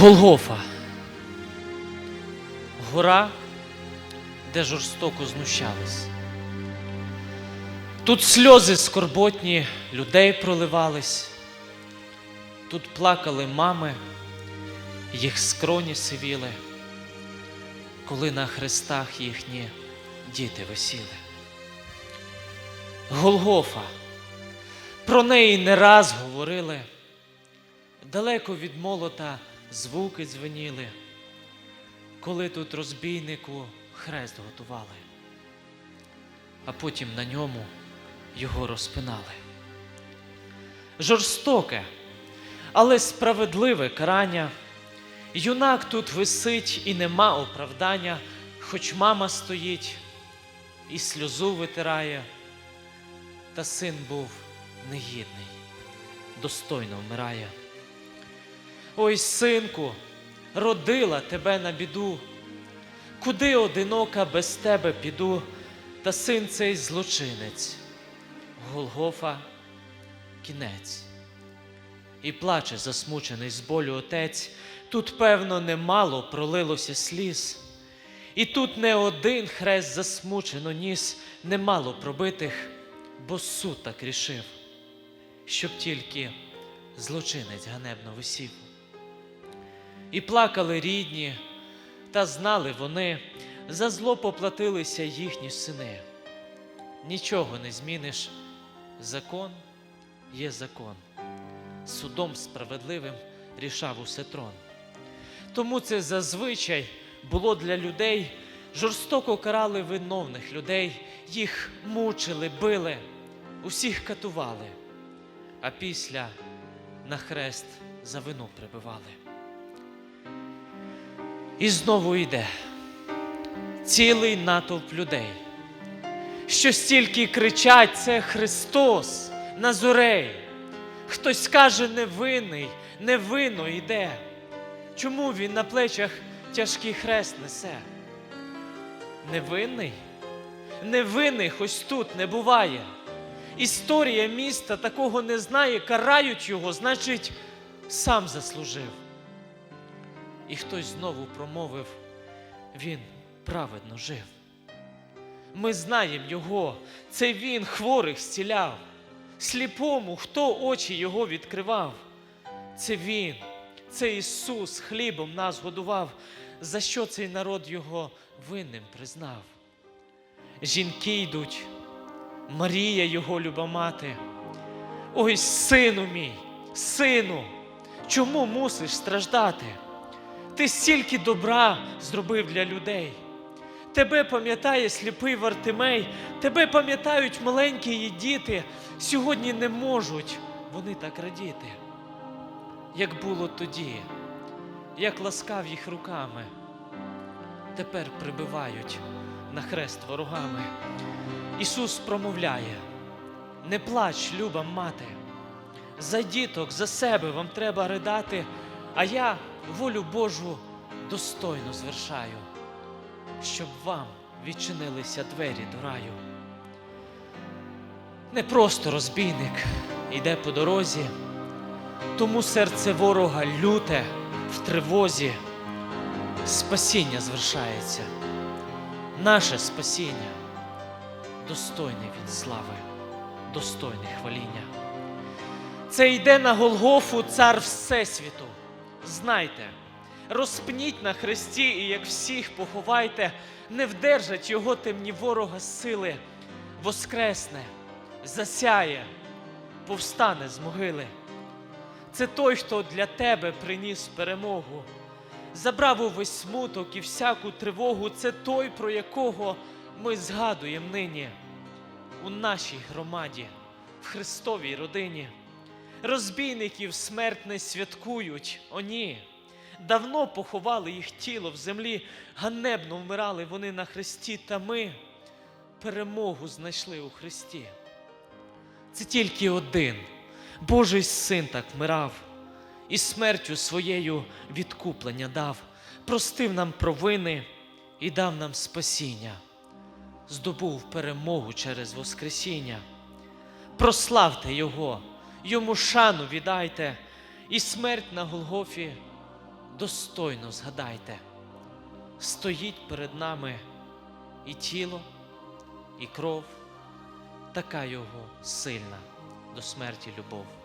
Голгофа. Гора, де жорстоко знущались. Тут сльози скорботні людей проливались, тут плакали мами, їх скроні сивіли, коли на хрестах їхні діти висіли. Голгофа. Про неї не раз говорили. Далеко від молота звуки дзвеніли, коли тут розбійнику хрест готували, а потім на ньому його розпинали. Жорстоке, але справедливе карання. Юнак тут висить і нема оправдання, хоч мама стоїть і сльозу витирає, та син був негідний, достойно вмирає. Ой, синку, родила тебе на біду, куди одинока без тебе піду, та син цей злочинець, Голгофа кінець. І плаче засмучений з болю отець, тут, певно, немало пролилося сліз. І тут не один хрест засмучено ніс, немало пробитих, бо суд так рішив, щоб тільки злочинець ганебно висів. І плакали рідні, та знали вони, за зло поплатилися їхні сини. Нічого не зміниш, закон є закон. Судом справедливим рішав усе трон. Тому це зазвичай було для людей, жорстоко карали виновних людей, їх мучили, били, усіх катували, а після на хрест за вину прибивали. І знову йде цілий натовп людей, що стільки кричать це Христос, Назурей. Хтось каже невинний, невинно йде. Чому він на плечах тяжкий хрест несе? Невинний? Невинних ось тут не буває. Історія міста такого не знає, карають його, значить, сам заслужив. І хтось знову промовив, він праведно жив. Ми знаємо його, це він хворих зціляв, сліпому, хто очі його відкривав. Це він, це Ісус хлібом нас годував, за що цей народ його винним признав. Жінки йдуть, Марія його люба мати. Ой, сину мій, сину, чому мусиш страждати? Ти стільки добра зробив для людей. Тебе пам'ятає сліпий Вартимей, тебе пам'ятають маленькі її діти. Сьогодні не можуть вони так радіти, як було тоді, як ласкав їх руками. Тепер прибивають на хрест ворогами. Ісус промовляє: не плач, люба мати, за діток, за себе вам треба ридати, а я волю Божу достойно звершаю, щоб вам відчинилися двері до раю. Не просто розбійник йде по дорозі, тому серце ворога люте в тривозі. Спасіння звершається, наше спасіння, достойне від слави, достойне хваління. Це йде на Голгофу цар Всесвіту. Знайте, розпніть на хресті і як всіх поховайте, не вдержать його темні ворога сили, воскресне, засяє, повстане з могили. Це той, хто для тебе приніс перемогу, забрав увесь смуток і всяку тривогу. Це той, про якого ми згадуємо нині у нашій громаді, в Христовій родині. Розбійників смерть не святкують, о ні. Давно поховали їх тіло в землі, ганебно вмирали вони на хресті, та ми перемогу знайшли у Христі. Це тільки один Божий син так вмирав, і смертю своєю відкуплення дав, простив нам провини і дав нам спасіння, здобув перемогу через Воскресіння. Прославте Його, йому шану віддайте, і смерть на Голгофі достойно згадайте, стоїть перед нами і тіло, і кров, така його сильна до смерті любов.